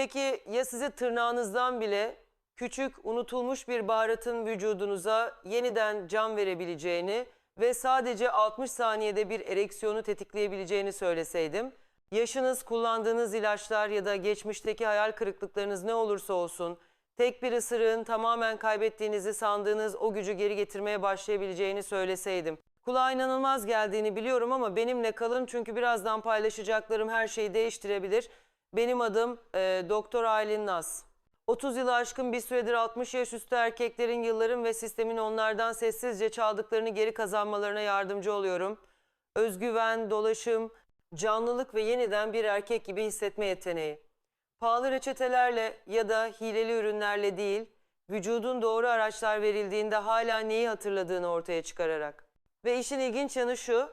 Peki ya size tırnağınızdan bile küçük, unutulmuş bir baharatın vücudunuza yeniden can verebileceğini ve sadece 60 saniyede bir ereksiyonu tetikleyebileceğini söyleseydim? Yaşınız, kullandığınız ilaçlar ya da geçmişteki hayal kırıklıklarınız ne olursa olsun, tek bir ısırığın tamamen kaybettiğinizi sandığınız o gücü geri getirmeye başlayabileceğini söyleseydim. Kulağa inanılmaz geldiğini biliyorum ama benimle kalın çünkü birazdan paylaşacaklarım her şeyi değiştirebilir. Benim adım e, Doktor Aylin Naz. 30 yılı aşkın bir süredir 60 yaş üstü erkeklerin yılların ve sistemin onlardan sessizce çaldıklarını geri kazanmalarına yardımcı oluyorum. Özgüven, dolaşım, canlılık ve yeniden bir erkek gibi hissetme yeteneği. Pahalı reçetelerle ya da hileli ürünlerle değil, vücudun doğru araçlar verildiğinde hala neyi hatırladığını ortaya çıkararak. Ve işin ilginç yanı şu,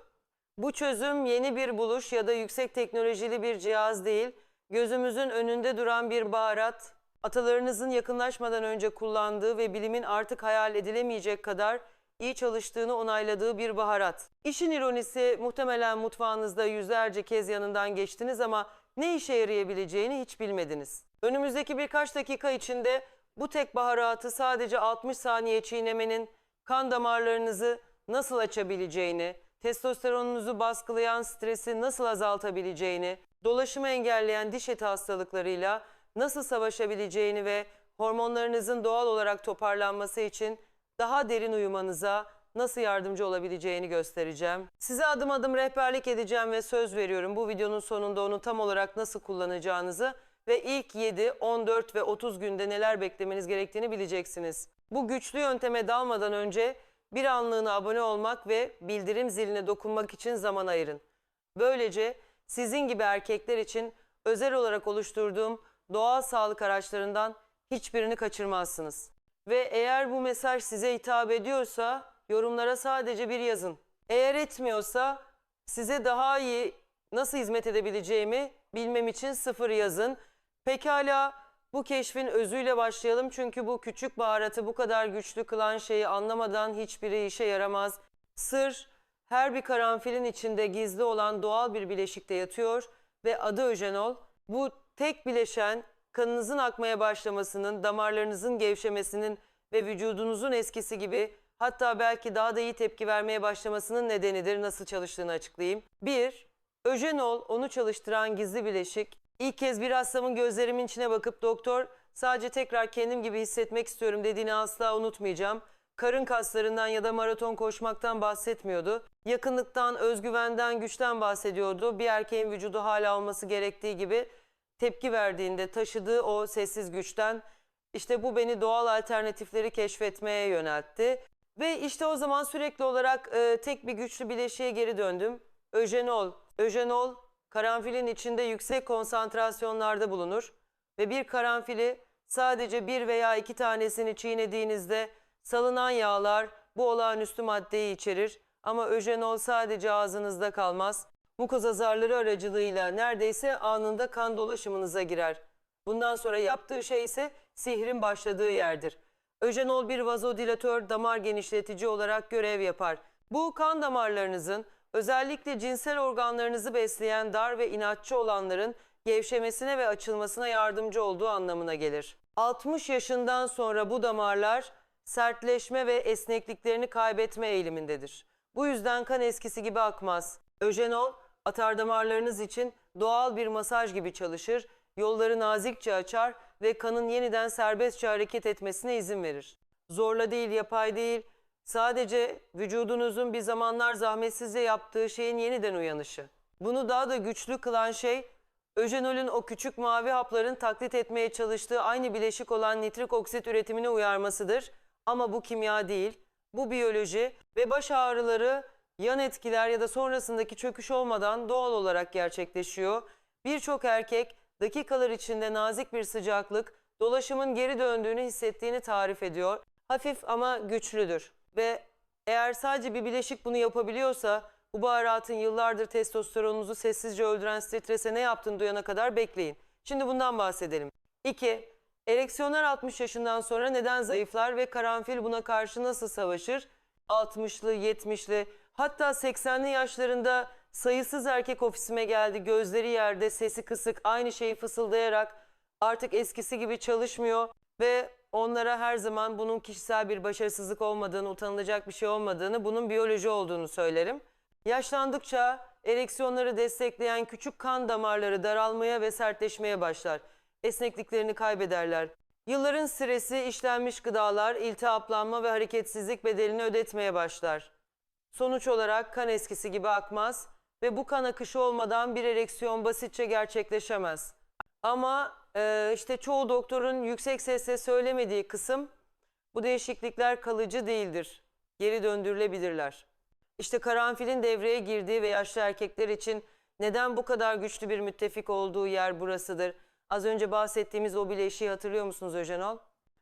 bu çözüm yeni bir buluş ya da yüksek teknolojili bir cihaz değil, gözümüzün önünde duran bir baharat, atalarınızın yakınlaşmadan önce kullandığı ve bilimin artık hayal edilemeyecek kadar iyi çalıştığını onayladığı bir baharat. İşin ironisi muhtemelen mutfağınızda yüzlerce kez yanından geçtiniz ama ne işe yarayabileceğini hiç bilmediniz. Önümüzdeki birkaç dakika içinde bu tek baharatı sadece 60 saniye çiğnemenin kan damarlarınızı nasıl açabileceğini, testosteronunuzu baskılayan stresi nasıl azaltabileceğini, dolaşımı engelleyen diş eti hastalıklarıyla nasıl savaşabileceğini ve hormonlarınızın doğal olarak toparlanması için daha derin uyumanıza nasıl yardımcı olabileceğini göstereceğim. Size adım adım rehberlik edeceğim ve söz veriyorum bu videonun sonunda onu tam olarak nasıl kullanacağınızı ve ilk 7, 14 ve 30 günde neler beklemeniz gerektiğini bileceksiniz. Bu güçlü yönteme dalmadan önce bir anlığına abone olmak ve bildirim ziline dokunmak için zaman ayırın. Böylece sizin gibi erkekler için özel olarak oluşturduğum doğal sağlık araçlarından hiçbirini kaçırmazsınız. Ve eğer bu mesaj size hitap ediyorsa yorumlara sadece bir yazın. Eğer etmiyorsa size daha iyi nasıl hizmet edebileceğimi bilmem için sıfır yazın. Pekala bu keşfin özüyle başlayalım çünkü bu küçük baharatı bu kadar güçlü kılan şeyi anlamadan hiçbiri işe yaramaz. Sır her bir karanfilin içinde gizli olan doğal bir bileşikte yatıyor ve adı öjenol. Bu tek bileşen kanınızın akmaya başlamasının, damarlarınızın gevşemesinin ve vücudunuzun eskisi gibi hatta belki daha da iyi tepki vermeye başlamasının nedenidir. Nasıl çalıştığını açıklayayım. 1. Öjenol onu çalıştıran gizli bileşik. İlk kez bir hastamın gözlerimin içine bakıp doktor sadece tekrar kendim gibi hissetmek istiyorum dediğini asla unutmayacağım. Karın kaslarından ya da maraton koşmaktan bahsetmiyordu. Yakınlıktan, özgüvenden, güçten bahsediyordu. Bir erkeğin vücudu hala olması gerektiği gibi tepki verdiğinde taşıdığı o sessiz güçten işte bu beni doğal alternatifleri keşfetmeye yöneltti. Ve işte o zaman sürekli olarak e, tek bir güçlü bileşiğe geri döndüm. Öjenol. Öjenol karanfilin içinde yüksek konsantrasyonlarda bulunur ve bir karanfili sadece bir veya iki tanesini çiğnediğinizde salınan yağlar bu olağanüstü maddeyi içerir. Ama öjenol sadece ağzınızda kalmaz. Mukoza zarları aracılığıyla neredeyse anında kan dolaşımınıza girer. Bundan sonra yaptığı şey ise sihrin başladığı yerdir. Öjenol bir vazodilatör, damar genişletici olarak görev yapar. Bu kan damarlarınızın özellikle cinsel organlarınızı besleyen dar ve inatçı olanların gevşemesine ve açılmasına yardımcı olduğu anlamına gelir. 60 yaşından sonra bu damarlar sertleşme ve esnekliklerini kaybetme eğilimindedir. Bu yüzden kan eskisi gibi akmaz. Öjenol atardamarlarınız için doğal bir masaj gibi çalışır, yolları nazikçe açar ve kanın yeniden serbestçe hareket etmesine izin verir. Zorla değil, yapay değil, sadece vücudunuzun bir zamanlar zahmetsizce yaptığı şeyin yeniden uyanışı. Bunu daha da güçlü kılan şey, öjenolün o küçük mavi hapların taklit etmeye çalıştığı aynı bileşik olan nitrik oksit üretimine uyarmasıdır. Ama bu kimya değil, bu biyoloji ve baş ağrıları yan etkiler ya da sonrasındaki çöküş olmadan doğal olarak gerçekleşiyor. Birçok erkek dakikalar içinde nazik bir sıcaklık, dolaşımın geri döndüğünü hissettiğini tarif ediyor. Hafif ama güçlüdür ve eğer sadece bir bileşik bunu yapabiliyorsa bu baharatın yıllardır testosteronunuzu sessizce öldüren strese ne yaptığını duyana kadar bekleyin. Şimdi bundan bahsedelim. 2. Ereksiyonlar 60 yaşından sonra neden zayıflar ve karanfil buna karşı nasıl savaşır? 60'lı, 70'li hatta 80'li yaşlarında sayısız erkek ofisime geldi. Gözleri yerde, sesi kısık, aynı şeyi fısıldayarak artık eskisi gibi çalışmıyor ve onlara her zaman bunun kişisel bir başarısızlık olmadığını, utanılacak bir şey olmadığını, bunun biyoloji olduğunu söylerim. Yaşlandıkça ereksiyonları destekleyen küçük kan damarları daralmaya ve sertleşmeye başlar. Esnekliklerini kaybederler. Yılların stresi işlenmiş gıdalar, iltihaplanma ve hareketsizlik bedelini ödetmeye başlar. Sonuç olarak kan eskisi gibi akmaz ve bu kan akışı olmadan bir ereksiyon basitçe gerçekleşemez. Ama e, işte çoğu doktorun yüksek sesle söylemediği kısım bu değişiklikler kalıcı değildir. Geri döndürülebilirler. İşte karanfilin devreye girdiği ve yaşlı erkekler için neden bu kadar güçlü bir müttefik olduğu yer burasıdır. Az önce bahsettiğimiz o bileşiği hatırlıyor musunuz Öjenol?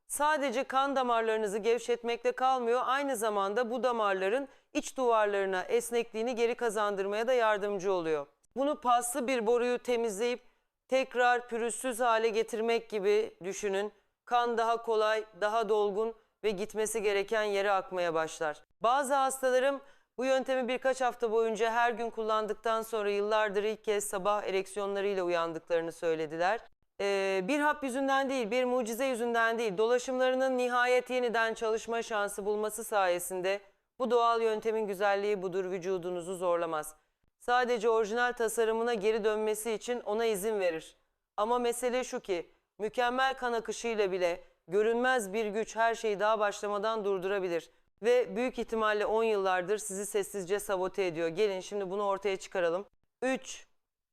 Sadece kan damarlarınızı gevşetmekle kalmıyor, aynı zamanda bu damarların iç duvarlarına esnekliğini geri kazandırmaya da yardımcı oluyor. Bunu paslı bir boruyu temizleyip tekrar pürüzsüz hale getirmek gibi düşünün. Kan daha kolay, daha dolgun ve gitmesi gereken yere akmaya başlar. Bazı hastalarım bu yöntemi birkaç hafta boyunca her gün kullandıktan sonra yıllardır ilk kez sabah ereksiyonlarıyla uyandıklarını söylediler. Ee, bir hap yüzünden değil, bir mucize yüzünden değil, dolaşımlarının nihayet yeniden çalışma şansı bulması sayesinde bu doğal yöntemin güzelliği budur, vücudunuzu zorlamaz. Sadece orijinal tasarımına geri dönmesi için ona izin verir. Ama mesele şu ki, mükemmel kan akışıyla bile görünmez bir güç her şeyi daha başlamadan durdurabilir. Ve büyük ihtimalle 10 yıllardır sizi sessizce sabote ediyor. Gelin şimdi bunu ortaya çıkaralım. 3.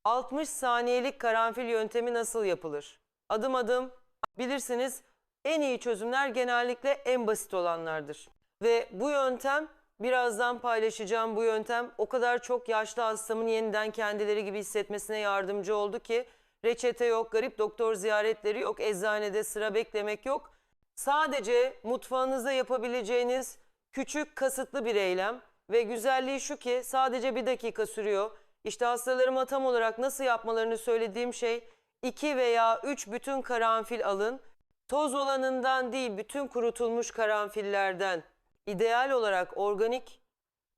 60 saniyelik karanfil yöntemi nasıl yapılır? Adım adım bilirsiniz en iyi çözümler genellikle en basit olanlardır. Ve bu yöntem birazdan paylaşacağım bu yöntem o kadar çok yaşlı hastamın yeniden kendileri gibi hissetmesine yardımcı oldu ki reçete yok, garip doktor ziyaretleri yok, eczanede sıra beklemek yok. Sadece mutfağınızda yapabileceğiniz küçük kasıtlı bir eylem ve güzelliği şu ki sadece bir dakika sürüyor. İşte hastalarıma tam olarak nasıl yapmalarını söylediğim şey 2 veya 3 bütün karanfil alın. Toz olanından değil bütün kurutulmuş karanfillerden ideal olarak organik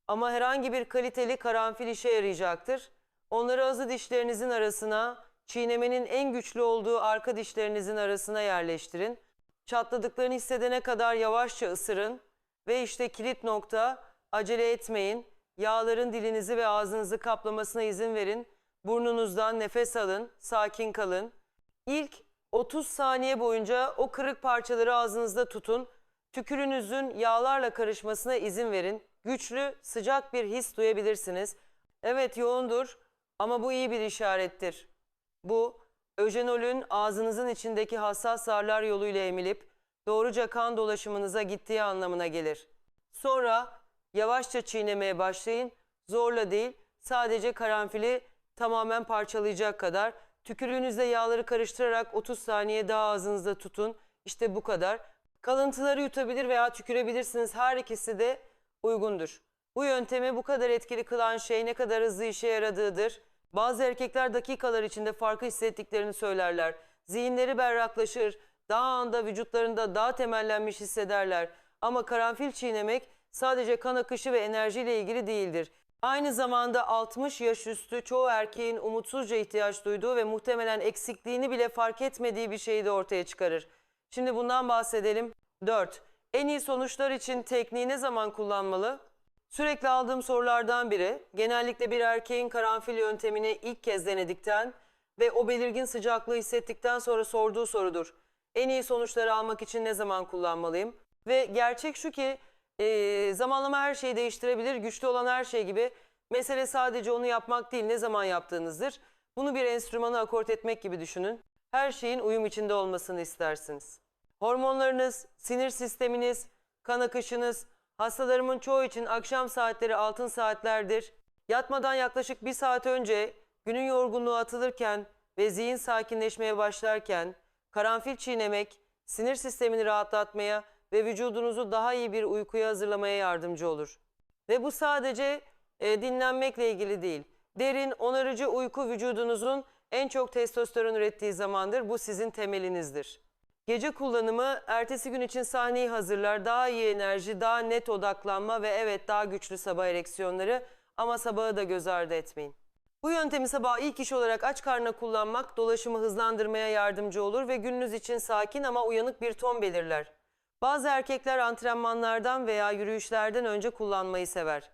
ama herhangi bir kaliteli karanfil işe yarayacaktır. Onları azı dişlerinizin arasına, çiğnemenin en güçlü olduğu arka dişlerinizin arasına yerleştirin. Çatladıklarını hissedene kadar yavaşça ısırın ve işte kilit nokta acele etmeyin. Yağların dilinizi ve ağzınızı kaplamasına izin verin. Burnunuzdan nefes alın, sakin kalın. İlk 30 saniye boyunca o kırık parçaları ağzınızda tutun. Tükürünüzün yağlarla karışmasına izin verin. Güçlü, sıcak bir his duyabilirsiniz. Evet yoğundur ama bu iyi bir işarettir. Bu, öjenolün ağzınızın içindeki hassas zarlar yoluyla emilip doğruca kan dolaşımınıza gittiği anlamına gelir. Sonra yavaşça çiğnemeye başlayın. Zorla değil, sadece karanfili tamamen parçalayacak kadar. Tükürüğünüzle yağları karıştırarak 30 saniye daha ağzınızda tutun. İşte bu kadar. Kalıntıları yutabilir veya tükürebilirsiniz. Her ikisi de uygundur. Bu yöntemi bu kadar etkili kılan şey ne kadar hızlı işe yaradığıdır. Bazı erkekler dakikalar içinde farkı hissettiklerini söylerler. Zihinleri berraklaşır, daha anda vücutlarında daha temellenmiş hissederler. Ama karanfil çiğnemek sadece kan akışı ve enerjiyle ilgili değildir. Aynı zamanda 60 yaş üstü çoğu erkeğin umutsuzca ihtiyaç duyduğu ve muhtemelen eksikliğini bile fark etmediği bir şeyi de ortaya çıkarır. Şimdi bundan bahsedelim. 4. En iyi sonuçlar için tekniği ne zaman kullanmalı? Sürekli aldığım sorulardan biri, genellikle bir erkeğin karanfil yöntemini ilk kez denedikten ve o belirgin sıcaklığı hissettikten sonra sorduğu sorudur. En iyi sonuçları almak için ne zaman kullanmalıyım? Ve gerçek şu ki e, zamanlama her şeyi değiştirebilir. Güçlü olan her şey gibi mesele sadece onu yapmak değil ne zaman yaptığınızdır. Bunu bir enstrümana akort etmek gibi düşünün. Her şeyin uyum içinde olmasını istersiniz. Hormonlarınız, sinir sisteminiz, kan akışınız, hastalarımın çoğu için akşam saatleri altın saatlerdir. Yatmadan yaklaşık bir saat önce günün yorgunluğu atılırken ve zihin sakinleşmeye başlarken karanfil çiğnemek sinir sistemini rahatlatmaya ve vücudunuzu daha iyi bir uykuya hazırlamaya yardımcı olur. Ve bu sadece e, dinlenmekle ilgili değil. Derin, onarıcı uyku vücudunuzun en çok testosteron ürettiği zamandır. Bu sizin temelinizdir. Gece kullanımı ertesi gün için sahneyi hazırlar. Daha iyi enerji, daha net odaklanma ve evet daha güçlü sabah ereksiyonları ama sabahı da göz ardı etmeyin. Bu yöntemi sabah ilk iş olarak aç karnına kullanmak dolaşımı hızlandırmaya yardımcı olur ve gününüz için sakin ama uyanık bir ton belirler. Bazı erkekler antrenmanlardan veya yürüyüşlerden önce kullanmayı sever.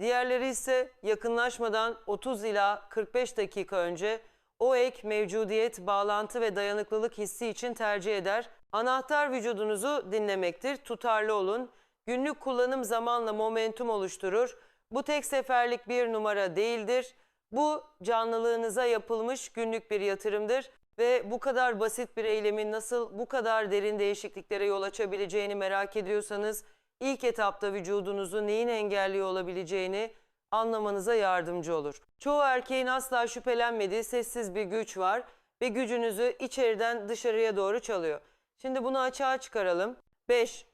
Diğerleri ise yakınlaşmadan 30 ila 45 dakika önce o ek mevcudiyet, bağlantı ve dayanıklılık hissi için tercih eder. Anahtar vücudunuzu dinlemektir. Tutarlı olun. Günlük kullanım zamanla momentum oluşturur. Bu tek seferlik bir numara değildir. Bu canlılığınıza yapılmış günlük bir yatırımdır ve bu kadar basit bir eylemin nasıl bu kadar derin değişikliklere yol açabileceğini merak ediyorsanız ilk etapta vücudunuzu neyin engelliyor olabileceğini anlamanıza yardımcı olur. Çoğu erkeğin asla şüphelenmediği sessiz bir güç var ve gücünüzü içeriden dışarıya doğru çalıyor. Şimdi bunu açığa çıkaralım. 5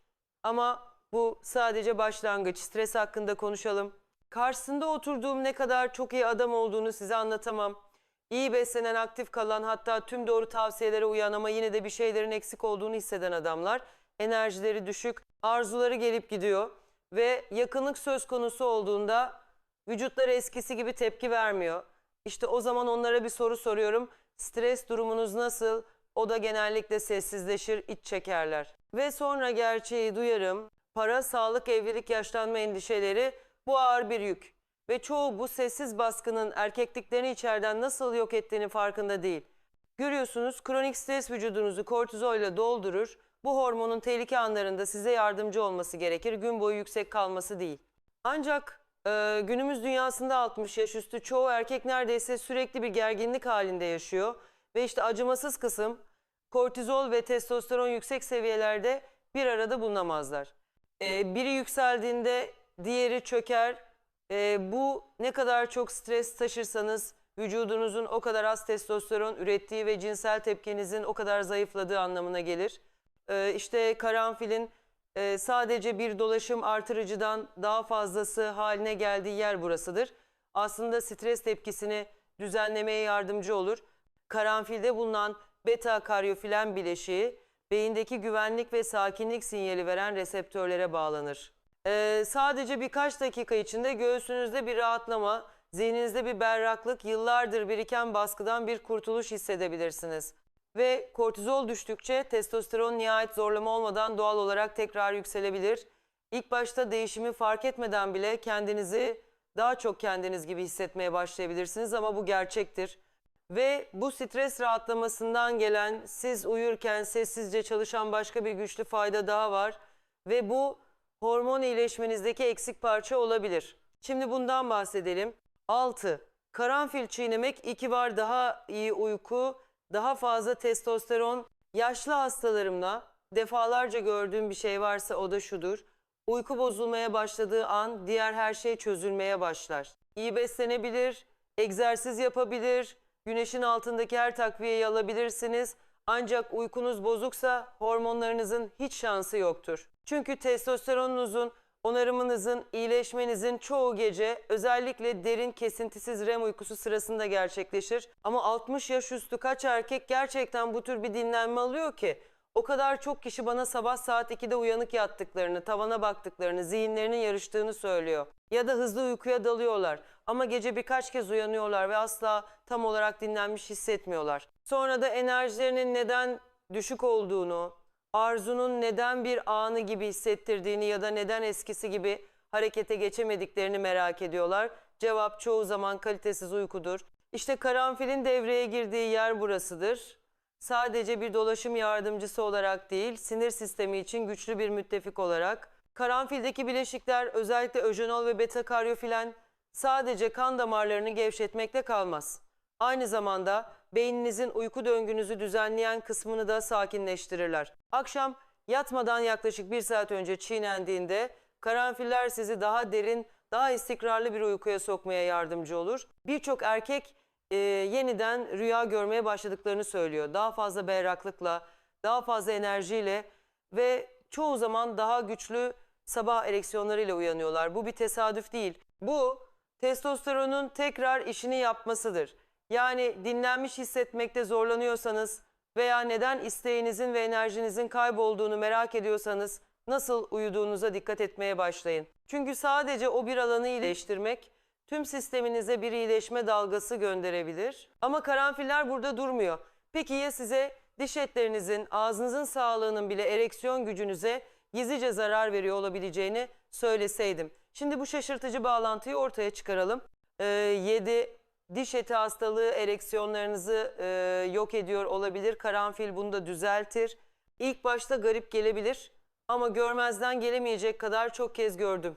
ama bu sadece başlangıç. Stres hakkında konuşalım. Karşısında oturduğum ne kadar çok iyi adam olduğunu size anlatamam. İyi beslenen, aktif kalan hatta tüm doğru tavsiyelere uyan ama yine de bir şeylerin eksik olduğunu hisseden adamlar. Enerjileri düşük, arzuları gelip gidiyor ve yakınlık söz konusu olduğunda vücutları eskisi gibi tepki vermiyor. İşte o zaman onlara bir soru soruyorum. Stres durumunuz nasıl? O da genellikle sessizleşir, iç çekerler. Ve sonra gerçeği duyarım. Para, sağlık, evlilik, yaşlanma endişeleri bu ağır bir yük. Ve çoğu bu sessiz baskının erkekliklerini içeriden nasıl yok ettiğini farkında değil. Görüyorsunuz kronik stres vücudunuzu kortizolle doldurur. Bu hormonun tehlike anlarında size yardımcı olması gerekir. Gün boyu yüksek kalması değil. Ancak e, günümüz dünyasında 60 yaş üstü çoğu erkek neredeyse sürekli bir gerginlik halinde yaşıyor. Ve işte acımasız kısım kortizol ve testosteron yüksek seviyelerde bir arada bulunamazlar. E, biri yükseldiğinde diğeri çöker. E, bu ne kadar çok stres taşırsanız vücudunuzun o kadar az testosteron ürettiği ve cinsel tepkinizin o kadar zayıfladığı anlamına gelir. E, işte karanfilin e, sadece bir dolaşım artırıcıdan daha fazlası haline geldiği yer burasıdır. Aslında stres tepkisini düzenlemeye yardımcı olur. Karanfilde bulunan beta karyofilen bileşiği beyindeki güvenlik ve sakinlik sinyali veren reseptörlere bağlanır. Ee, sadece birkaç dakika içinde göğsünüzde bir rahatlama, zihninizde bir berraklık, yıllardır biriken baskıdan bir kurtuluş hissedebilirsiniz. Ve kortizol düştükçe testosteron nihayet zorlama olmadan doğal olarak tekrar yükselebilir. İlk başta değişimi fark etmeden bile kendinizi daha çok kendiniz gibi hissetmeye başlayabilirsiniz ama bu gerçektir. Ve bu stres rahatlamasından gelen siz uyurken sessizce çalışan başka bir güçlü fayda daha var. Ve bu hormon iyileşmenizdeki eksik parça olabilir. Şimdi bundan bahsedelim. 6. Karanfil çiğnemek iki var daha iyi uyku, daha fazla testosteron. Yaşlı hastalarımla defalarca gördüğüm bir şey varsa o da şudur. Uyku bozulmaya başladığı an diğer her şey çözülmeye başlar. İyi beslenebilir, egzersiz yapabilir, güneşin altındaki her takviyeyi alabilirsiniz. Ancak uykunuz bozuksa hormonlarınızın hiç şansı yoktur. Çünkü testosteronunuzun, onarımınızın, iyileşmenizin çoğu gece özellikle derin kesintisiz REM uykusu sırasında gerçekleşir. Ama 60 yaş üstü kaç erkek gerçekten bu tür bir dinlenme alıyor ki? O kadar çok kişi bana sabah saat 2'de uyanık yattıklarını, tavana baktıklarını, zihinlerinin yarıştığını söylüyor. Ya da hızlı uykuya dalıyorlar ama gece birkaç kez uyanıyorlar ve asla tam olarak dinlenmiş hissetmiyorlar. Sonra da enerjilerinin neden düşük olduğunu, arzunun neden bir anı gibi hissettirdiğini ya da neden eskisi gibi harekete geçemediklerini merak ediyorlar. Cevap çoğu zaman kalitesiz uykudur. İşte karanfilin devreye girdiği yer burasıdır. Sadece bir dolaşım yardımcısı olarak değil, sinir sistemi için güçlü bir müttefik olarak. Karanfildeki bileşikler özellikle öjenol ve beta karyofilen sadece kan damarlarını gevşetmekle kalmaz. Aynı zamanda beyninizin uyku döngünüzü düzenleyen kısmını da sakinleştirirler. Akşam yatmadan yaklaşık bir saat önce çiğnendiğinde karanfiller sizi daha derin, daha istikrarlı bir uykuya sokmaya yardımcı olur. Birçok erkek e, yeniden rüya görmeye başladıklarını söylüyor. Daha fazla berraklıkla, daha fazla enerjiyle ve çoğu zaman daha güçlü sabah ereksiyonlarıyla uyanıyorlar. Bu bir tesadüf değil. Bu testosteronun tekrar işini yapmasıdır. Yani dinlenmiş hissetmekte zorlanıyorsanız veya neden isteğinizin ve enerjinizin kaybolduğunu merak ediyorsanız nasıl uyuduğunuza dikkat etmeye başlayın. Çünkü sadece o bir alanı iyileştirmek tüm sisteminize bir iyileşme dalgası gönderebilir. Ama karanfiller burada durmuyor. Peki ya size diş etlerinizin, ağzınızın sağlığının bile ereksiyon gücünüze gizlice zarar veriyor olabileceğini söyleseydim. Şimdi bu şaşırtıcı bağlantıyı ortaya çıkaralım. 7 diş eti hastalığı ereksiyonlarınızı e, yok ediyor olabilir. Karanfil bunu da düzeltir. İlk başta garip gelebilir ama görmezden gelemeyecek kadar çok kez gördüm.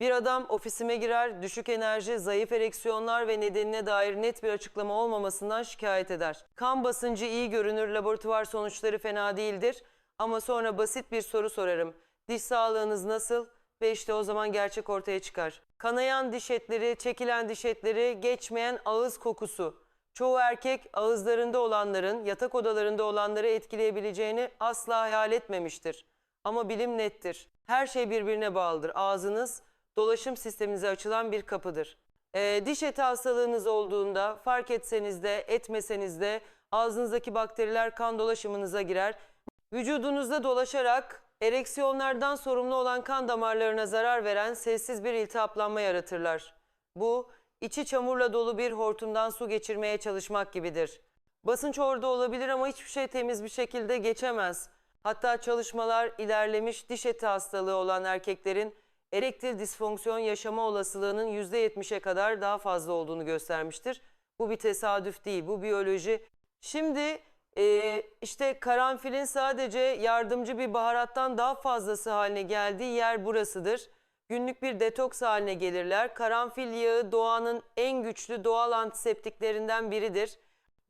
Bir adam ofisime girer, düşük enerji, zayıf ereksiyonlar ve nedenine dair net bir açıklama olmamasından şikayet eder. Kan basıncı iyi görünür, laboratuvar sonuçları fena değildir. Ama sonra basit bir soru sorarım. Diş sağlığınız nasıl? Ve işte o zaman gerçek ortaya çıkar. Kanayan diş etleri, çekilen diş etleri, geçmeyen ağız kokusu. Çoğu erkek ağızlarında olanların, yatak odalarında olanları etkileyebileceğini asla hayal etmemiştir. Ama bilim nettir. Her şey birbirine bağlıdır. Ağzınız dolaşım sisteminize açılan bir kapıdır. Ee, diş eti hastalığınız olduğunda fark etseniz de etmeseniz de ağzınızdaki bakteriler kan dolaşımınıza girer. Vücudunuzda dolaşarak ereksiyonlardan sorumlu olan kan damarlarına zarar veren sessiz bir iltihaplanma yaratırlar. Bu içi çamurla dolu bir hortumdan su geçirmeye çalışmak gibidir. Basınç orada olabilir ama hiçbir şey temiz bir şekilde geçemez. Hatta çalışmalar ilerlemiş diş eti hastalığı olan erkeklerin erektil disfonksiyon yaşama olasılığının %70'e kadar daha fazla olduğunu göstermiştir. Bu bir tesadüf değil, bu biyoloji. Şimdi e, işte karanfilin sadece yardımcı bir baharattan daha fazlası haline geldiği yer burasıdır. Günlük bir detoks haline gelirler. Karanfil yağı doğanın en güçlü doğal antiseptiklerinden biridir.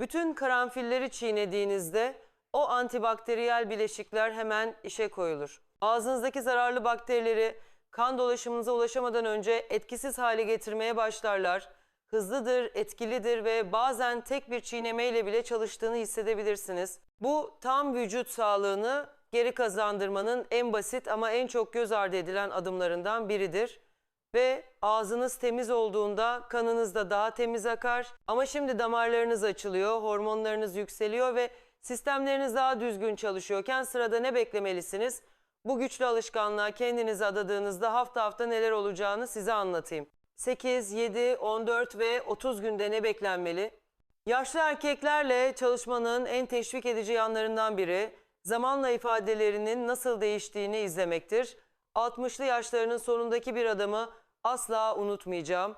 Bütün karanfilleri çiğnediğinizde o antibakteriyel bileşikler hemen işe koyulur. Ağzınızdaki zararlı bakterileri kan dolaşımınıza ulaşamadan önce etkisiz hale getirmeye başlarlar. Hızlıdır, etkilidir ve bazen tek bir çiğnemeyle bile çalıştığını hissedebilirsiniz. Bu tam vücut sağlığını geri kazandırmanın en basit ama en çok göz ardı edilen adımlarından biridir. Ve ağzınız temiz olduğunda kanınız da daha temiz akar. Ama şimdi damarlarınız açılıyor, hormonlarınız yükseliyor ve sistemleriniz daha düzgün çalışıyorken sırada ne beklemelisiniz? Bu güçlü alışkanlığa kendinizi adadığınızda hafta hafta neler olacağını size anlatayım. 8, 7, 14 ve 30 günde ne beklenmeli? Yaşlı erkeklerle çalışmanın en teşvik edici yanlarından biri zamanla ifadelerinin nasıl değiştiğini izlemektir. 60'lı yaşlarının sonundaki bir adamı asla unutmayacağım.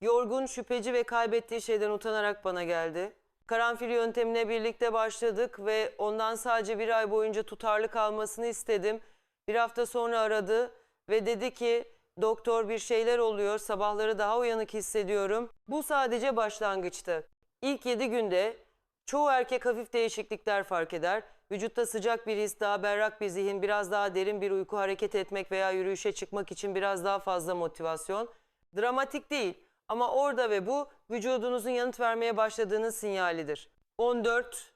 Yorgun, şüpheci ve kaybettiği şeyden utanarak bana geldi. Karanfil yöntemine birlikte başladık ve ondan sadece bir ay boyunca tutarlı kalmasını istedim. Bir hafta sonra aradı ve dedi ki doktor bir şeyler oluyor sabahları daha uyanık hissediyorum. Bu sadece başlangıçtı. İlk 7 günde çoğu erkek hafif değişiklikler fark eder. Vücutta sıcak bir his, daha berrak bir zihin, biraz daha derin bir uyku hareket etmek veya yürüyüşe çıkmak için biraz daha fazla motivasyon. Dramatik değil ama orada ve bu vücudunuzun yanıt vermeye başladığının sinyalidir. 14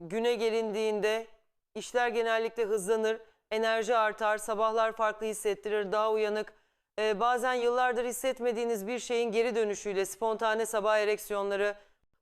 güne gelindiğinde işler genellikle hızlanır, enerji artar, sabahlar farklı hissettirir, daha uyanık. Ee, bazen yıllardır hissetmediğiniz bir şeyin geri dönüşüyle spontane sabah ereksiyonları.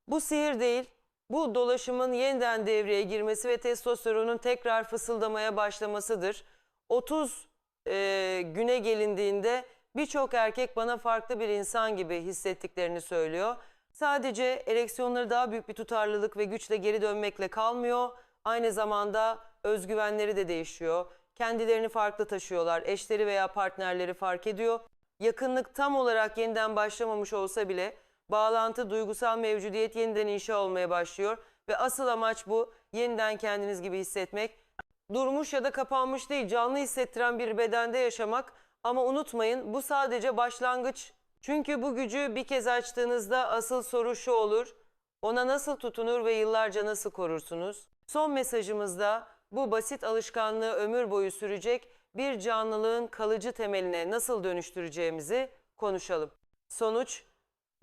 Bu sihir değil, bu dolaşımın yeniden devreye girmesi ve testosteronun tekrar fısıldamaya başlamasıdır. 30 e, güne gelindiğinde birçok erkek bana farklı bir insan gibi hissettiklerini söylüyor. Sadece ereksiyonları daha büyük bir tutarlılık ve güçle geri dönmekle kalmıyor. Aynı zamanda özgüvenleri de değişiyor. Kendilerini farklı taşıyorlar. Eşleri veya partnerleri fark ediyor. Yakınlık tam olarak yeniden başlamamış olsa bile bağlantı, duygusal mevcudiyet yeniden inşa olmaya başlıyor. Ve asıl amaç bu. Yeniden kendiniz gibi hissetmek. Durmuş ya da kapanmış değil, canlı hissettiren bir bedende yaşamak. Ama unutmayın bu sadece başlangıç. Çünkü bu gücü bir kez açtığınızda asıl soru şu olur. Ona nasıl tutunur ve yıllarca nasıl korursunuz? Son mesajımızda bu basit alışkanlığı ömür boyu sürecek bir canlılığın kalıcı temeline nasıl dönüştüreceğimizi konuşalım. Sonuç,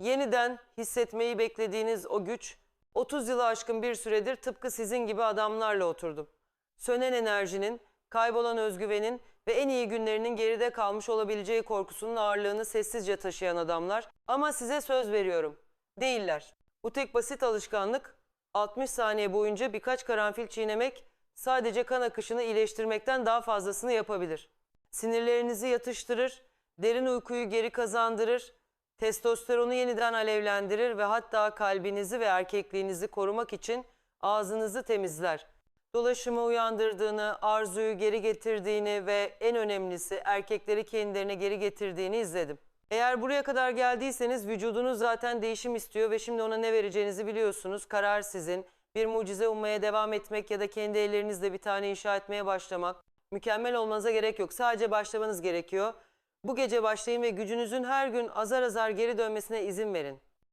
yeniden hissetmeyi beklediğiniz o güç 30 yılı aşkın bir süredir tıpkı sizin gibi adamlarla oturdum. Sönen enerjinin, kaybolan özgüvenin ve en iyi günlerinin geride kalmış olabileceği korkusunun ağırlığını sessizce taşıyan adamlar. Ama size söz veriyorum, değiller. Bu tek basit alışkanlık 60 saniye boyunca birkaç karanfil çiğnemek sadece kan akışını iyileştirmekten daha fazlasını yapabilir. Sinirlerinizi yatıştırır, derin uykuyu geri kazandırır, testosteronu yeniden alevlendirir ve hatta kalbinizi ve erkekliğinizi korumak için ağzınızı temizler. Dolaşımı uyandırdığını, arzuyu geri getirdiğini ve en önemlisi erkekleri kendilerine geri getirdiğini izledim. Eğer buraya kadar geldiyseniz vücudunuz zaten değişim istiyor ve şimdi ona ne vereceğinizi biliyorsunuz. Karar sizin. Bir mucize ummaya devam etmek ya da kendi ellerinizle bir tane inşa etmeye başlamak. Mükemmel olmanıza gerek yok. Sadece başlamanız gerekiyor. Bu gece başlayın ve gücünüzün her gün azar azar geri dönmesine izin verin.